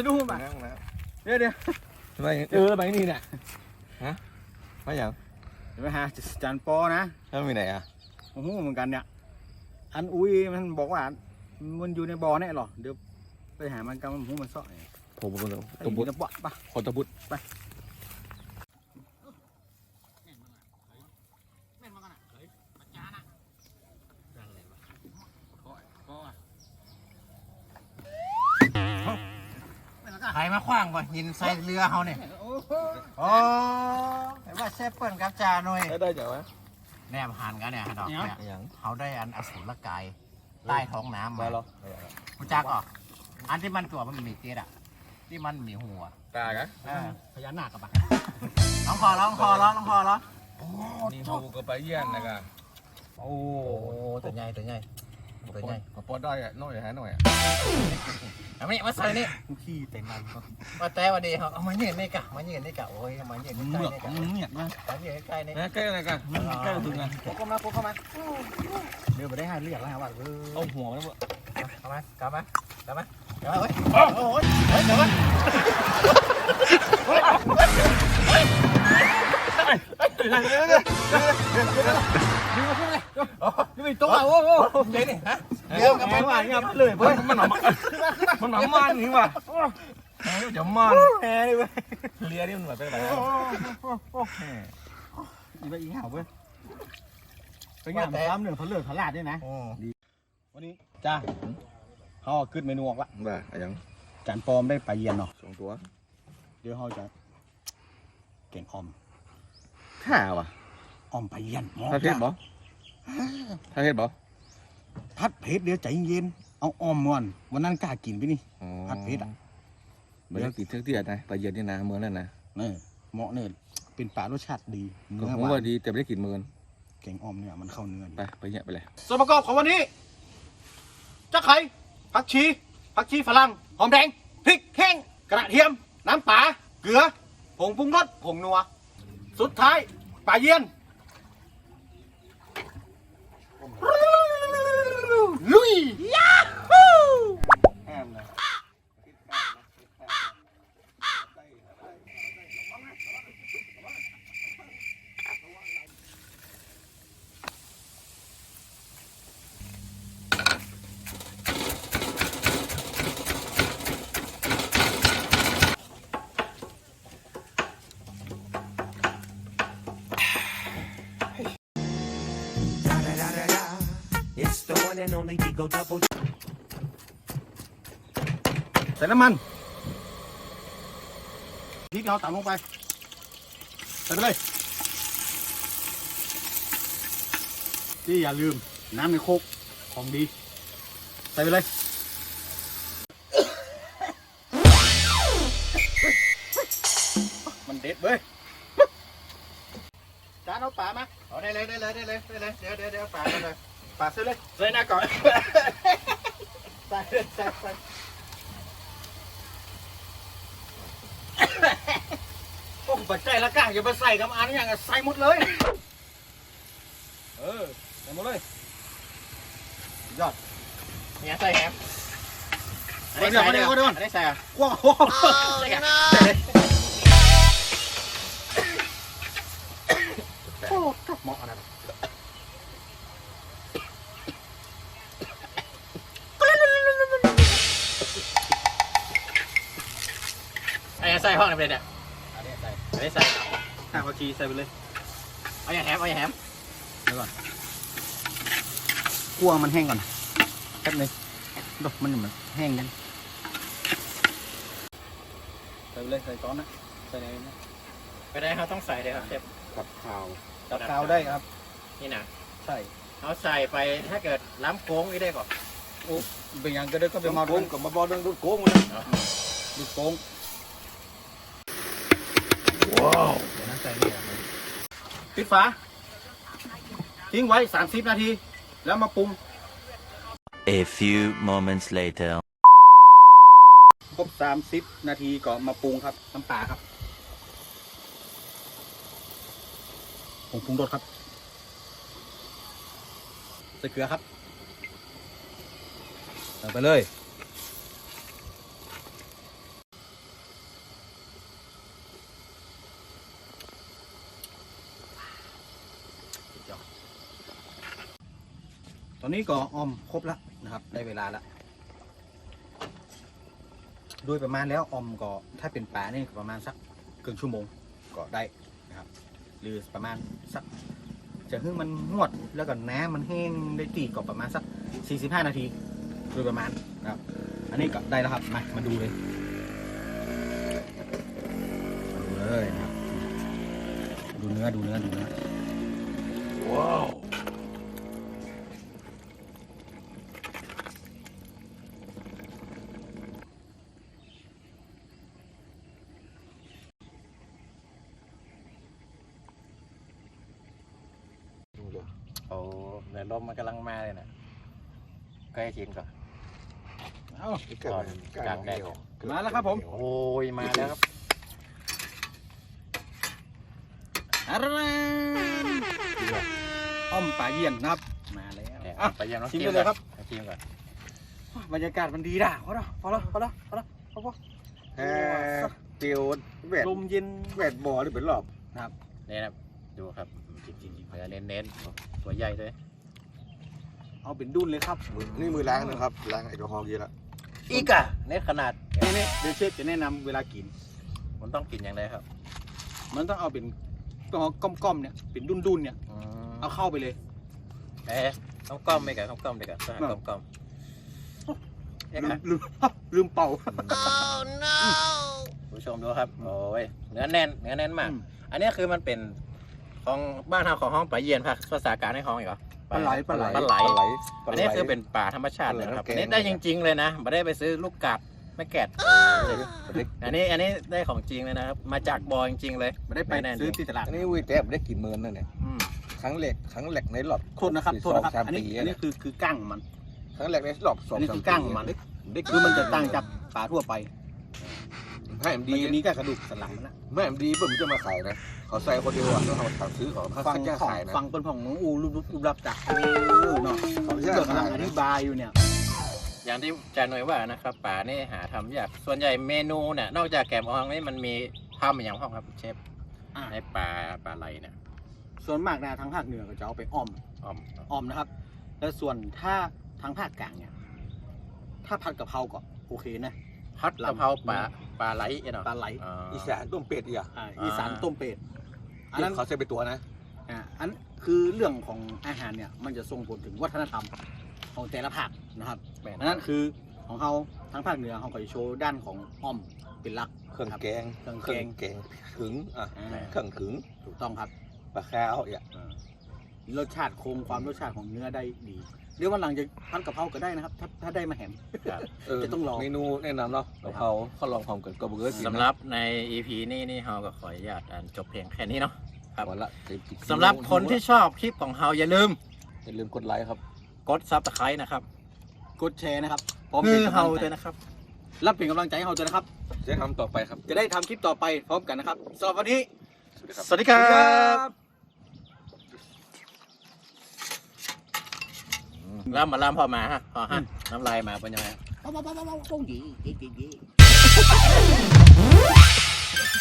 ะดุ้งมามานั่งแล้วเดี๋ยวเดี๋ยวทำไมเออไปนี่เนี่ยฮะไม่อย่างเดี๋ยวไปหาจานปอนะแล้วมีไหนอะโอ้โหเหมือนกันเนี่ยอันอุ้ยมันบอกว่ามันอยู่ในบ่อแน่หรอเดี๋ยวไปหามันกันมันหูมันเซาะไอ้ผมผมตะตะบุบุดตะบะปะคนตะบุดใครมาข ว้างวะยินใส่เรือเขาเนี่ยโอ้เห็นว่าเซฟเปิลกับจาหน่อยได้ได้จังวะแนมหันกันเนี่ยฮะดอกเนี่ยอย่างเขาได้อันอสูรกายใต้ท้องน้ำมามาหรอคุณจักออกอันที่มันตัวมันมีเกล็ดอะ ที่มันมีหัวตากะเออพญานาคกับปะน้องคอร้องคอร้องน้องคอร้องนี่เขาก็ไปเยี่ยนนะครับโอ้ตัวใหญ่ตัวใหญ่ ตัวใหญ่ก็ปอดได้อะน้อยหาหน่อยอะเอามานี่มาใส่นี่ขี้เต็มมันมาแต่วันดีเขาเอามาเยืนนี่กะมาเยืนนี่กะโอ้ยเอามาเยืนมันใกล้เมือกนี่กะมันเมียกนะมาเยืนใกล้นี่นะใกล้อะไรกันใกล้ถึงกันโคเข้ามาโคเข้ามาเดี๋ยวไปได้หาเรียกแล้วว่าเออเอาหัวมันบ่เอามากลับมากลับมาเดี๋ยวเฮ้ยโอ้ยเฮ้ยเดี๋ยวมานี่มีโต๊ะอะโอ้โหเดี๋ยวนี่ฮะเดี๋ยวกับมันว่าเงี้ยเลยเว้ยมันหนอมมันหนอมมันนี่ว่ะเฮ้ยจะมันแหมเลยเว้ยเลียนี่มันแบบเป็นไรอีไปอีเห่าเว้ยไปงานมาทำหนึ่งเขาเลิกเขาลาดด้วยนะวันนี้จ้าเขาขึ้นเมนูออกละบ้าอย่างจานปลอมได้ไปเย็นเนาะสองตัว เดี๋ยวเขาจะเก่งออม ข้าว่ะออมไปเย็นถ้าเทศบ่ถ้าเทศบ่พัดเพชรเดี๋ยวใจเย็นเอาออมม่วนวันนั้นกล้ากินไปนี่ผัดเผ็ดอะไม่ต้องกินเท่าที่นะไปเย็นนี่นะเมืองนั่นนะนี่เหมาะเนี่ยเป็นปลารสชาติดีก็เนื้อผมหวาว่านดีแต่ไม่ได้กินเมืองเก่งออมเนี่ยมันเข้าเนื้อดีไปไปเงี้ยไปเลยส่วนประกอบของวันนี้จะไข่ผักชีผักชีฝรั่งหอมแดงพริกแห้งกระเทียม น้ำปลาเกลือผงปรุงรสผงนัว สุดท้ายปลาเยี่ยนลุย ใส่น้ำมันพริกเราตำลงไป ใส่ไปเลยที่อย่าลืมน้ำในโคกของดี ใส่ไปเลยมันเด็ดเว้ยจานเอาปลามาเอาได้เลยได้เลยได้เลยได้เลยเดี๋ยวเดี๋ยวเดี๋ยวป่าดเลย ปลาใส่เลยใส่หน้าก่อน ใส่เลยใส่ใส่โอ้ปัจจัยละก้างอย่าไปใส่กับอันอย่างใส่หมดเลย เออใส่หมดเลย ยอดเนี่ยใส่แฮมเดี๋ยวเดี๋ยวเดี๋ยวเดี๋ยวอันนี้ใส่อะกว้างโอ้ ส่ห้องไหนเป็นเนี่ยอันนี้ใส่อันนี้ใส่ข้าวผักชีใส่ไปเลย เอาอย่างแฮม เอาอย่างแฮมคั่วมันแห้งก่อนแป๊บนึงดอกมันมันแห้งกันใส่ไปเลยใส่ก้อนนะ ใส่ในนี้นะไปได้เขาต้องใส่เลยครับเชฟกับข้าวจับกาวได้ครับ นี่นะใช่เขาใส่ไปถ้าเกิดล้ำโค้งนี่ได้ก่อนเป็นอย่างก็ได้ก็เป็นมาโกดูงกับมาบอลเรื่งดูโกงมันดูโกง เดี๋ยวนั้นใส่นี่นะปิดฝาทิ้งไว้ 30 นาที แล้วมาปรุง A few moments later. ครบ 30 นาทีก็มาปรุงครับน้ำปลาครับผงปรุงรสครับใส่เกลือครับใส่ไปเลย ตอนนี้ก็ออมครบแล้วนะครับ ได้เวลาแล้วโดยประมาณแล้วออมก็ถ้าเป็นปลานี่ก็ประมาณสักครึ่งชั่วโมงก็ได้นะครับ หรือประมาณสักจะให้มันงวดแล้วก็น้ำมันแห้งได้ตีก็ประมาณสัก 45 นาทีโดยประมาณนะครับ อันนี้ก็ได้แล้วครับมามาดูเลยดูเลยนะครับดูเนื้อดูเนื้อดูเนื้อว้าว โอ้เนื้อลมมันกำลังมาเลยนะใกล้ชิมก่อนเอาก่อนกลางแดดมาแล้วครับผม โอ้ยมาแล้วครับอะไรอ้อมป่าเยี่ยนนะครับ มาแล้วเนี่ยอะไปยังน้องชิมกันเลยครับก่อนชิมก่อนบรรยากาศมันดีด่ะพอแล้วพอแล้วพอแล้วพอแล้วพอแล้วแฮ่เตียวแหวดลมเย็นแหวดบ่อหรือเป็นรอบนี่นะครับดูครับจริงๆเนื้อเน้นๆ ตัวใหญ่ด้วยเอาเป็นดุนเลยครับ นี่มือล้างนะครับล้างแอลกอฮอล์เยอะละอีกอะเน็ตขนาดนี่นี่เดี๋ยวเชฟจะแนะนำเวลากิน มันต้องกินอย่างไรครับมันต้องเอาเป็นต้องเอาก้อมๆเนี่ยเป็นดุนดุนๆเนี่ยอืมเอาเข้าไปเลย เอ๊ะต้องก้อมไปกันต้องก้อมไปกันต้องหาก้อมก้อมเอ๊ะลืครัมบลืม ลืมเป่า ผู้ชมดูครับโอ้ยเนื้อแน่นเนื้อแน่นมาก อืม อันนี้คือมันเป็น ของบ้านเราของห้องปลาเยียนภาคภาษากลารให้ห้องอีกเหรอปลาไหลปลาไหลปลาไหลปลาไหลอันนี้คือเป็นป่าธรรมชาติเลยนะครับปลาไหลอันนี้ได้จริง ๆ เลยนะไม่ได้ไปซื้อลูกกัดไม่แกะอันนี้อันนี้ได้ของจริงเลยนะครับมาจากบ่อจริงๆเลยไม่ได้ไปแน่นซื้อที่ตลาดอันนี้วิแจ๊บได้กี่หมื่นนั่นเนี่ยอืมครั้งแรกครั้งแรกในรอบโทษนะครับโทษนะครับสองสามอันนี้ปีอันนี้เนี่ยคือคือกั้งมันครั้งแรกในรอบสองอันนี้สามคือปีกั้งมันได้คือมันจะต่างจากปลาทั่วไป ให้มันมันดีจะมีแค่กระดูกสันหลังมันนะไม่มันดีเพิ่มจะมาขายนะเขาใส่คนเดียวอะต้องเอาถังซื้อของเขาฟังจะของขายนะ ฟังเป็นของน้องอูรูปรูปรับจากเออเนาะเขาเดี๋จะยวกำลัขางยอนะธิบายอยู่เนี่ย อย่างที่อาจารย์หน่วยว่านะครับป่านี่หาทำยากส่วนใหญ่เมนูเนี่ยนอกจากแกงอ่องนี่มันมีทำอย่างห้องครับเชฟอะในปลาปลาไหลเนี่ยส่วนมากนะทางภาคเหนือก็จะเอาไปอ้อม อ้อมอ้อมนะครับ แล้วส่วนถ้าทางภาคกลางเนี่ย ถ้าผัดกะเพราก็โอเคนะ พัดกะเพราปลาป ลาไหลเนาะปลาไหลอ๋ออีสานต้มเป็ดอีกอะอ่าอีสานต้มเป็ดอันเดี๋ยนั้วนเขาใส่ไปตัวนะ อ่าอันคือเรื่องของอาหารเนี่ยมันจะส่งผลถึงวัฒนธรรมของแต่ละภาคนะครับแม่น อันนั้นคือของเขาทางภาคเหนือเขาก็จะโชว์ด้านของอ้อมเป็นหลัก เครื่องแกงเครื่องเคแกรื่องงแกงขึงอะอ่าเครื่องขึงถูกต้องครับ ปลาข้าวอะอ่ารสชาติคงความรสชาติของเนื้อได้ดีเรียกว่าหลังจะพันกะเพราก็ได้นะครับ ถ้าถ้าได้มาแหมครับเออจะต้องลอง เมนูแนะนำเนาะกะเพราเขาลองความกันก็เบอร์กินนะสำหรับใน EP นี้นี่เราก็ขออนุญาตอ่านจบเพียงแค่นี้เนาะครับวันละสิสิสำหรับคนที่ชอบคลิปของเราอย่าลืม อย่าลืมกดไลค์ครับ กดซับสไครต์นะครับ กดแชร์นะครับพร้อมมืป็อนกำลังเฮาใจด้วยนะครับ รับเป็นกำลังใจให้เราด้วยนะครับ จะทำต่อไปครับ จะได้ทำคลิปต่อไปพร้อมกันนะครับสำหรับวันนี้ สวัสดีครับ สวัสดีครับ ล่ำมาล่ำพอมาฮะพอฮะน้ำลายมาเป็นยังไงเบาๆๆๆๆโอ้ย